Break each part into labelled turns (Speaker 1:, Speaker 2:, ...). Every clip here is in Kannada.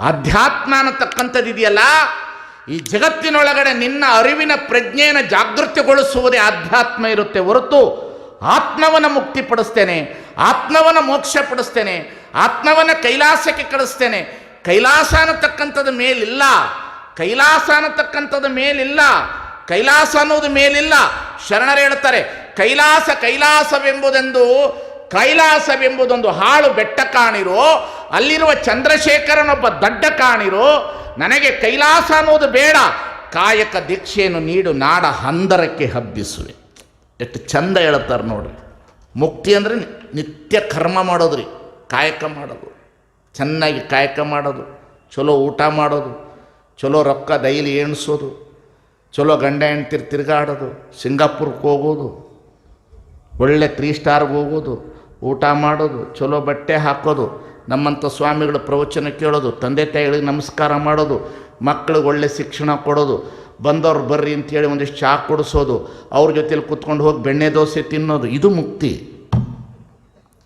Speaker 1: ಆಧ್ಯಾತ್ಮ ಅನ್ನತಕ್ಕಂಥದ್ದು ಇದೆಯಲ್ಲ ಈ ಜಗತ್ತಿನೊಳಗಡೆ ನಿನ್ನ ಅರಿವಿನ ಪ್ರಜ್ಞೆಯನ್ನು ಜಾಗೃತಿಗೊಳಿಸುವುದೇ ಆಧ್ಯಾತ್ಮ ಇರುತ್ತೆ ಹೊರತು ಆತ್ಮವನ್ನು ಮುಕ್ತಿ ಪಡಿಸ್ತೇನೆ, ಆತ್ಮವನ್ನು ಮೋಕ್ಷ ಪಡಿಸ್ತೇನೆ, ಆತ್ಮವನ್ನು ಕೈಲಾಸಕ್ಕೆ ಕಳಿಸ್ತೇನೆ. ಕೈಲಾಸ ಅನ್ನತಕ್ಕಂಥದ್ದು ಮೇಲಿಲ್ಲ, ಕೈಲಾಸ ಅನ್ನತಕ್ಕಂಥದ್ದು ಮೇಲಿಲ್ಲ, ಕೈಲಾಸ ಅನ್ನೋದು ಮೇಲಿಲ್ಲ. ಶರಣರು ಹೇಳ್ತಾರೆ, ಕೈಲಾಸ ಕೈಲಾಸವೆಂಬುದೆಂದು ಕೈಲಾಸವೆಂಬುದೊಂದು ಹಾಳು ಬೆಟ್ಟ ಕಾಣಿರೋ, ಅಲ್ಲಿರುವ ಚಂದ್ರಶೇಖರನೊಬ್ಬ ದಡ್ಡ ಕಾಣಿರೋ, ನನಗೆ ಕೈಲಾಸ ಅನ್ನೋದು ಬೇಡ. ಕಾಯಕ ದೀಕ್ಷೆಯನ್ನು ನೀಡು, ನಾಡ ಹಂದರಕ್ಕೆ ಹಬ್ಬಿಸುವೆ. ಎಷ್ಟು ಚಂದ ಹೇಳ್ತಾರೆ ನೋಡ್ರಿ. ಮುಕ್ತಿ ಅಂದರೆ ನಿತ್ಯ ಕರ್ಮ ಮಾಡೋದು ರೀ ಕಾಯಕ ಮಾಡೋದು. ಚೆನ್ನಾಗಿ ಕಾಯಕ ಮಾಡೋದು, ಚಲೋ ಊಟ ಮಾಡೋದು, ಚಲೋ ರೊಕ್ಕ ಡೈಲಿ ಎಣಿಸೋದು ಚಲೋ ಗಂಡ ಹೆಂಡ್ತಿರ್ ತಿರುಗಾಡೋದು ಸಿಂಗಾಪುರ್ಗೆ ಹೋಗೋದು, ಒಳ್ಳೆ ತ್ರೀ ಸ್ಟಾರ್ಗೆ ಹೋಗೋದು ಊಟ ಮಾಡೋದು, ಚಲೋ ಬಟ್ಟೆ ಹಾಕೋದು ನಮ್ಮಂಥ ಸ್ವಾಮಿಗಳ ಪ್ರವಚನ ಕೇಳೋದು, ತಂದೆ ತಾಯಿಗಳಿಗೆ ನಮಸ್ಕಾರ ಮಾಡೋದು, ಮಕ್ಕಳಿಗೆ ಒಳ್ಳೆ ಶಿಕ್ಷಣ ಕೊಡೋದು, ಬಂದವ್ರು ಬರ್ರಿ ಅಂತೇಳಿ ಒಂದಿಷ್ಟು ಚಾ ಕೊಡಿಸೋದು, ಅವ್ರ ಜೊತೆಯಲ್ಲಿ ಕೂತ್ಕೊಂಡು ಹೋಗಿ ಬೆಣ್ಣೆ ದೋಸೆ ತಿನ್ನೋದು, ಇದು ಮುಕ್ತಿ.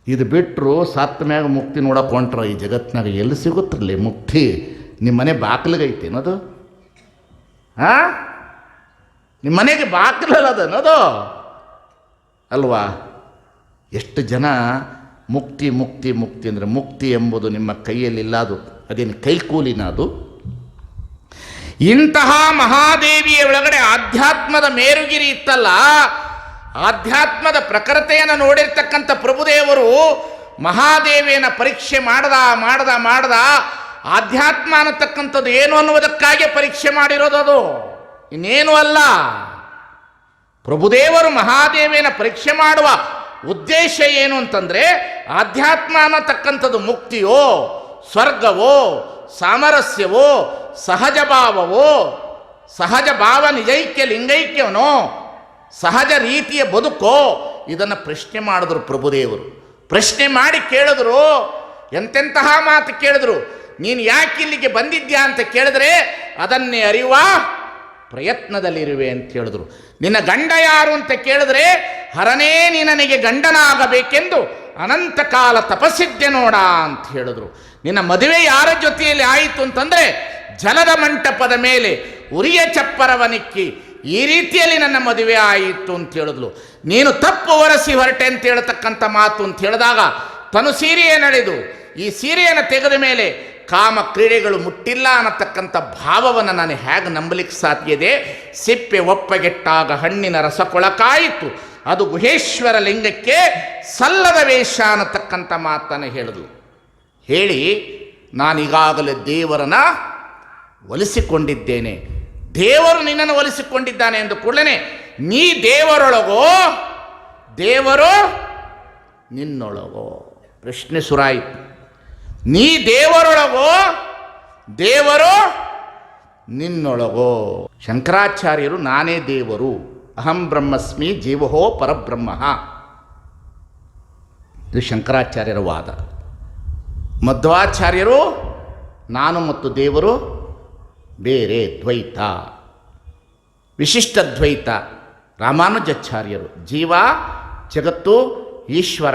Speaker 1: ಇದು ಬಿಟ್ಟರು ಸತ್ತ ಮ್ಯಾಗ ಮುಕ್ತಿ ನೋಡಕ್ಕೆ ಹೊಂಟ್ರ ಈ ಜಗತ್ತಿನಾಗ ಎಲ್ಲಿ ಸಿಗುತ್ತಲ್ಲಿ ಮುಕ್ತಿ? ನಿಮ್ಮ ಮನೆ ಐತಿ ಅನ್ನೋದು ಹಾಂ ನಿಮ್ಮ ಮನೆಗೆ ಅದು ಅನ್ನೋದು ಅಲ್ವಾ? ಎಷ್ಟು ಜನ ಮುಕ್ತಿ ಮುಕ್ತಿ ಮುಕ್ತಿ ಅಂದರೆ ಮುಕ್ತಿ ಎಂಬುದು ನಿಮ್ಮ ಕೈಯಲ್ಲಿಲ್ಲ, ಅದು ಅದೇನು ಕೈಕೂಲಿನ ಅದು. ಇಂತಹ ಮಹಾದೇವಿಯ ಒಳಗಡೆ ಆಧ್ಯಾತ್ಮದ ಮೇರುಗಿರಿ ಇತ್ತಲ್ಲ, ಆಧ್ಯಾತ್ಮದ ಪ್ರಖರತೆಯನ್ನು ನೋಡಿರ್ತಕ್ಕಂಥ ಪ್ರಭುದೇವರು ಮಹಾದೇವಿಯನ್ನು ಪರೀಕ್ಷೆ ಮಾಡದ ಮಾಡದ ಮಾಡದ, ಆಧ್ಯಾತ್ಮ ಅನ್ನತಕ್ಕಂಥದ್ದು ಏನು ಅನ್ನುವುದಕ್ಕಾಗಿ ಪರೀಕ್ಷೆ ಮಾಡಿರೋದು ಅದು. ಇನ್ನೇನು ಅಲ್ಲ. ಪ್ರಭುದೇವರು ಮಹಾದೇವಿಯನ್ನು ಪರೀಕ್ಷೆ ಮಾಡುವ ಉದ್ದೇಶ ಏನು ಅಂತಂದರೆ ಆಧ್ಯಾತ್ಮ ಅನ್ನತಕ್ಕಂಥದ್ದು ಮುಕ್ತಿಯೋ, ಸ್ವರ್ಗವೋ, ಸಾಮರಸ್ಯವೋ, ಸಹಜ ಭಾವವೋ, ಸಹಜ ಭಾವ ನಿಜೈಕ್ಯ ಲಿಂಗೈಕ್ಯವನೋ, ಸಹಜ ರೀತಿಯ ಬದುಕೋ, ಇದನ್ನು ಪ್ರಶ್ನೆ ಮಾಡಿದ್ರು ಪ್ರಭುದೇವರು. ಪ್ರಶ್ನೆ ಮಾಡಿ ಕೇಳಿದ್ರು, ಎಂತೆಂತಹ ಮಾತು ಕೇಳಿದ್ರು? ನೀನು ಯಾಕೆ ಇಲ್ಲಿಗೆ ಬಂದಿದ್ಯಾ ಅಂತ ಕೇಳಿದ್ರೆ, ಅದನ್ನೇ ಅರಿಯುವ ಪ್ರಯತ್ನದಲ್ಲಿರುವೆ ಅಂತ ಹೇಳಿದ್ರು. ನಿನ್ನ ಗಂಡ ಯಾರು ಅಂತ ಕೇಳಿದ್ರೆ, ಹರನೇ ನನಗೆ ಗಂಡನಾಗಬೇಕೆಂದು ಅನಂತ ಕಾಲ ತಪಸ್ಸಿದ್ದೆ ನೋಡ ಅಂತ ಹೇಳಿದ್ರು. ನಿನ್ನ ಮದುವೆ ಯಾರ ಜೊತೆಯಲ್ಲಿ ಆಯಿತು ಅಂತಂದರೆ, ಜಲದ ಮಂಟಪದ ಮೇಲೆ ಉರಿಯ ಚಪ್ಪರವನಿಕ್ಕಿ ಈ ರೀತಿಯಲ್ಲಿ ನನ್ನ ಮದುವೆ ಆಯಿತು ಅಂತ ಹೇಳಿದ್ಲು. ನೀನು ತಪ್ಪು ಒರೆಸಿ ಹೊರಟೆ ಅಂತ ಹೇಳ್ತಕ್ಕಂಥ ಮಾತು ಅಂತ ಹೇಳಿದಾಗ, ತನು ಸೀರೆಯೇ ನಡೆದು, ಈ ಸೀರೆಯನ್ನು ತೆಗೆದ ಮೇಲೆ ಕಾಮ ಕ್ರೀಡೆಗಳು ಮುಟ್ಟಿಲ್ಲ ಅನ್ನತಕ್ಕಂಥ ಭಾವವನ್ನು ನಾನು ಹೇಗೆ ನಂಬಲಿಕ್ಕೆ ಸಾಧ್ಯ ಇದೆ? ಸಿಪ್ಪೆ ಒಪ್ಪಗೆಟ್ಟಾಗ ಹಣ್ಣಿನ ರಸ ಕೊಳಕಾಯಿತು ಅದು ಗುಹೇಶ್ವರ ಲಿಂಗಕ್ಕೆ ಸಲ್ಲದ ವೇಷ ಅನ್ನತಕ್ಕಂಥ ಮಾತನ್ನು ಹೇಳಿದ್ಲು. ಹೇಳಿ, ನಾನೀಗಾಗಲೇ ದೇವರನ್ನ ಒಲಿಸಿಕೊಂಡಿದ್ದೇನೆ. ದೇವರು ನಿನ್ನನ್ನು ಒಲಿಸಿಕೊಂಡಿದ್ದಾನೆ ಎಂದು ಕೂಡಲೇ ನೀ ದೇವರೊಳಗೋ, ದೇವರು ನಿನ್ನೊಳಗೋ. ಪ್ರಶ್ನೆ ಸುರಾಯಿತು. ನೀ ದೇವರೊಳಗೋ, ದೇವರು ನಿನ್ನೊಳಗೋ. ಶಂಕರಾಚಾರ್ಯರು ನಾನೇ ದೇವರು, ಅಹಂ ಬ್ರಹ್ಮಸ್ಮಿ ಜೀವಹೋ ಪರಬ್ರಹ್ಮ. ಇದು ಶಂಕರಾಚಾರ್ಯರ ವಾದ. ಮಧ್ವಾಚಾರ್ಯರು, ನಾನು ಮತ್ತು ದೇವರು ಬೇರೆ ದ್ವೈತ. ವಿಶಿಷ್ಟ ದ್ವೈತ, ರಾಮಾನುಜಾಚಾರ್ಯರು, ಜೀವ, ಜಗತ್ತು, ಈಶ್ವರ,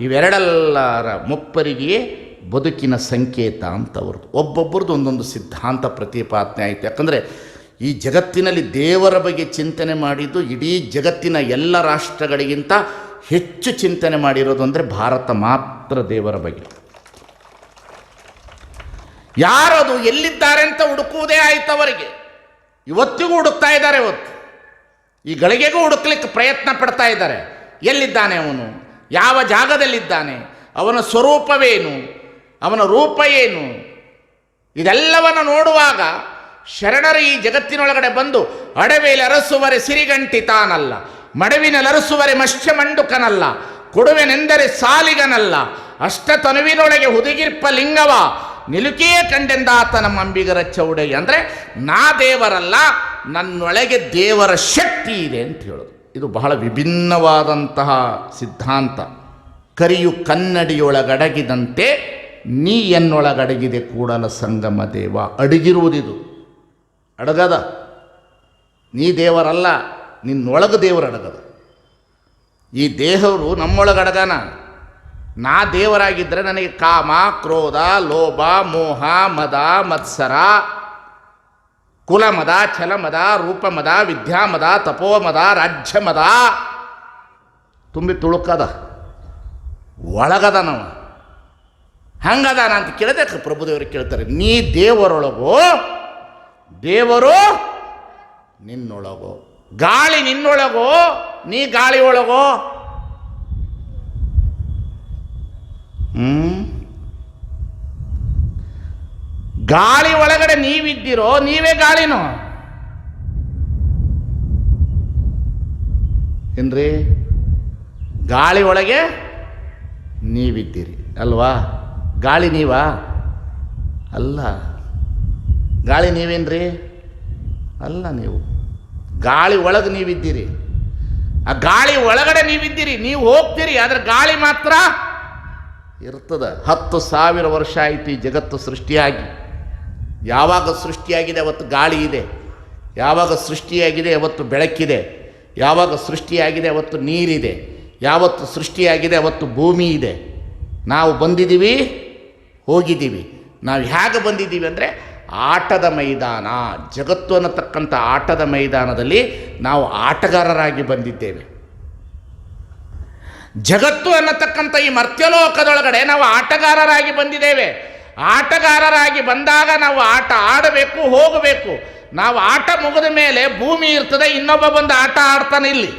Speaker 1: ಇವೆರಡೆಲ್ಲರ ಮುಪ್ಪರಿಗೆ ಬದುಕಿನ ಸಂಕೇತ ಅಂತ ಅವ್ರದ್ದು. ಒಬ್ಬೊಬ್ಬರದ್ದು ಒಂದೊಂದು ಸಿದ್ಧಾಂತ ಪ್ರತಿಪಾದನೆ ಆಯಿತು ಯಾಕಂದರೆ ಈ ಜಗತ್ತಿನಲ್ಲಿ ದೇವರ ಬಗ್ಗೆ ಚಿಂತನೆ ಮಾಡಿದ್ದು ಇಡೀ ಜಗತ್ತಿನ ಎಲ್ಲ ರಾಷ್ಟ್ರಗಳಿಗಿಂತ ಹೆಚ್ಚು ಚಿಂತನೆ ಮಾಡಿರೋದು ಅಂದರೆ ಭಾರತ ಮಾತ್ರ ದೇವರ ಬಗ್ಗೆ. ಯಾರದು ಎಲ್ಲಿದ್ದಾರೆ ಅಂತ ಹುಡುಕುವುದೇ ಆಯಿತು ಅವರಿಗೆ. ಇವತ್ತಿಗೂ ಹುಡುಕ್ತಾ ಇದ್ದಾರೆ ಇವತ್ತು ಈ ಗಳಿಗೆಗೂ ಹುಡುಕ್ಲಿಕ್ಕೆ ಪ್ರಯತ್ನ ಪಡ್ತಾ ಇದ್ದಾರೆ. ಎಲ್ಲಿದ್ದಾನೆ ಅವನು? ಯಾವ ಜಾಗದಲ್ಲಿದ್ದಾನೆ? ಅವನ ಸ್ವರೂಪವೇನು? ಅವನ ರೂಪ ಏನು? ಇದೆಲ್ಲವನ್ನು ನೋಡುವಾಗ ಶರಣರು ಈ ಜಗತ್ತಿನೊಳಗಡೆ ಬಂದು ಅಡವೇಲಿ ಅರಸುವರೆ ಸಿರಿಗಂಟಿ ತಾನಲ್ಲ ಮಡವಿನಲರಸುವರೆ ಮಂಡುಕನಲ್ಲ ಕೊಡುವೆನೆಂದರೆ ಸಾಲಿಗನಲ್ಲ ಅಷ್ಟ ತನುವಿನೊಳಗೆ ಹುದುಗಿರ್ಪ ಲಿಂಗವ, ನಿಲುಕಿಯೇ ಕಂಡೆಂದಾತ ನಮ್ಮ ಅಂಬಿಗರ ಚೌಡಯ್ಯ. ಅಂದರೆ, ನಾ ದೇವರಲ್ಲ, ನನ್ನೊಳಗೆ ದೇವರ ಶಕ್ತಿ ಇದೆ ಅಂತ ಹೇಳೋದು. ಇದು ಬಹಳ ವಿಭಿನ್ನವಾದಂತಹ ಸಿದ್ಧಾಂತ. ಕರಿಯು ಕನ್ನಡಿಯೊಳಗಡಗಿದಂತೆ ನೀ ಎನ್ನೊಳಗಡಗಿದೆ ಕೂಡಲ ಸಂಗಮ ದೇವ. ಅಡಗಿರುವುದಿದು. ಅಡಗದ. ನೀ ದೇವರಲ್ಲ, ನಿನ್ನೊಳಗೆ ದೇವರು ಅಡಗದ. ಈ ದೇವರು ನಮ್ಮೊಳಗೆ ಅಡಗನ. ನಾ ದೇವರಾಗಿದ್ದರೆ ನನಗೆ ಕಾಮ, ಕ್ರೋಧ, ಲೋಭ, ಮೋಹ, ಮದ, ಮತ್ಸರ, ಕುಲಮದ ಛಲಮದ ರೂಪಮದ, ವಿದ್ಯಾಮದ, ತಪೋಮದ, ರಾಜ್ಯಮದ. ತುಂಬಿ ತುಳುಕದ. ಒಳಗದ ನಾವು ಹಂಗದಾನ ಅಂತ ಕೇಳಿದೆ ಪ್ರಭುದೇವರು ಕೇಳ್ತಾರೆ, ನೀ ದೇವರೊಳಗೋ, ದೇವರು ನಿನ್ನೊಳಗೋ, ಗಾಳಿ ನಿನ್ನೊಳಗೋ, ನೀ ಗಾಳಿ ಒಳಗೋ. ಗಾಳಿ ಒಳಗಡೆ ನೀವಿದ್ದೀರೋ, ನೀವೇ ಗಾಳಿನೋ? ಏನ್ರಿ? ಗಾಳಿ ಒಳಗೆ ನೀವಿದ್ದೀರಿ, ಅಲ್ವಾ? ಗಾಳಿ ನೀವಾ? ಅಲ್ಲ. ಗಾಳಿ ನೀವೇನ್ರಿ? ಅಲ್ಲ ನೀವು. ಗಾಳಿ ಒಳಗೆ ನೀವಿದ್ದೀರಿ. ಆ ಗಾಳಿ ಒಳಗಡೆ ನೀವಿದ್ದೀರಿ. ನೀವು ಹೋಗ್ತೀರಿ, ಆದರೆ ಗಾಳಿ ಮಾತ್ರ ಇರ್ತದೆ. ಹತ್ತು ಸಾವಿರ ವರ್ಷ ಆಯಿತು ಈ ಜಗತ್ತು ಸೃಷ್ಟಿಯಾಗಿ. ಯಾವಾಗ ಸೃಷ್ಟಿಯಾಗಿದೆ ಅವತ್ತು ಗಾಳಿ ಇದೆ. ಯಾವಾಗ ಸೃಷ್ಟಿಯಾಗಿದೆ ಅವತ್ತು ಬೆಳಕಿದೆ. ಯಾವಾಗ ಸೃಷ್ಟಿಯಾಗಿದೆ ಅವತ್ತು ನೀರಿದೆ. ಯಾವತ್ತು ಸೃಷ್ಟಿಯಾಗಿದೆ ಅವತ್ತು ಭೂಮಿ ಇದೆ. ನಾವು ಬಂದಿದ್ದೀವಿ ಹೋಗಿದ್ದೀವಿ. ನಾವು ಹೇಗೆ ಬಂದಿದ್ದೀವಿ ಅಂದರೆ ಆಟದ ಮೈದಾನ, ಜಗತ್ತು ಅನ್ನತಕ್ಕಂಥ ಆಟದ ಮೈದಾನದಲ್ಲಿ ನಾವು ಆಟಗಾರರಾಗಿ ಬಂದಿದ್ದೇವೆ. ಜಗತ್ತು ಅನ್ನತಕ್ಕಂಥ ಈ ಮರ್ತ್ಯಲೋಕದೊಳಗಡೆ ನಾವು ಆಟಗಾರರಾಗಿ ಬಂದಿದ್ದೇವೆ. ಆಟಗಾರರಾಗಿ ಬಂದಾಗ ನಾವು ಆಟ ಆಡಬೇಕು, ಹೋಗಬೇಕು. ನಾವು ಆಟ ಮುಗಿದ ಮೇಲೆ ಭೂಮಿ ಇರ್ತದೆ, ಇನ್ನೊಬ್ಬ ಬಂದು ಆಟ ಆಡ್ತಾನೆ ಇಲ್ಲಿ.